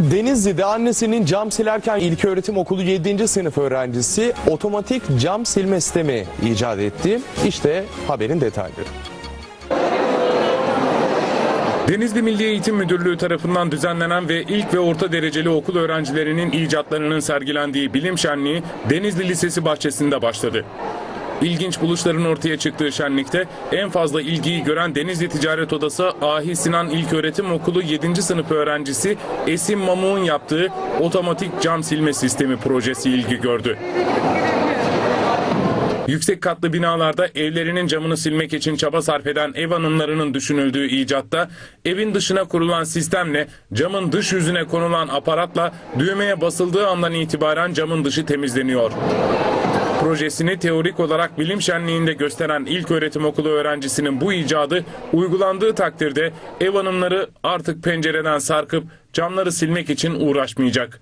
Denizli'de annesinin cam silerken İlköğretim Okulu 7. sınıf öğrencisi otomatik cam silme sistemi icat etti. İşte haberin detayları. Denizli Milli Eğitim Müdürlüğü tarafından düzenlenen ve ilk ve orta dereceli okul öğrencilerinin icatlarının sergilendiği bilim şenliği Denizli Lisesi bahçesinde başladı. İlginç buluşların ortaya çıktığı şenlikte en fazla ilgiyi gören Denizli Ticaret Odası Ahi Sinan İlköğretim Okulu 7. sınıf öğrencisi Esim Mamuk'un yaptığı otomatik cam silme sistemi projesi ilgi gördü. Yüksek katlı binalarda evlerinin camını silmek için çaba sarf eden ev hanımlarının düşünüldüğü icatta evin dışına kurulan sistemle camın dış yüzüne konulan aparatla düğmeye basıldığı andan itibaren camın dışı temizleniyor. Projesini teorik olarak bilim şenliğinde gösteren ilk öğretim okulu öğrencisinin bu icadı uygulandığı takdirde ev hanımları artık pencereden sarkıp camları silmek için uğraşmayacak.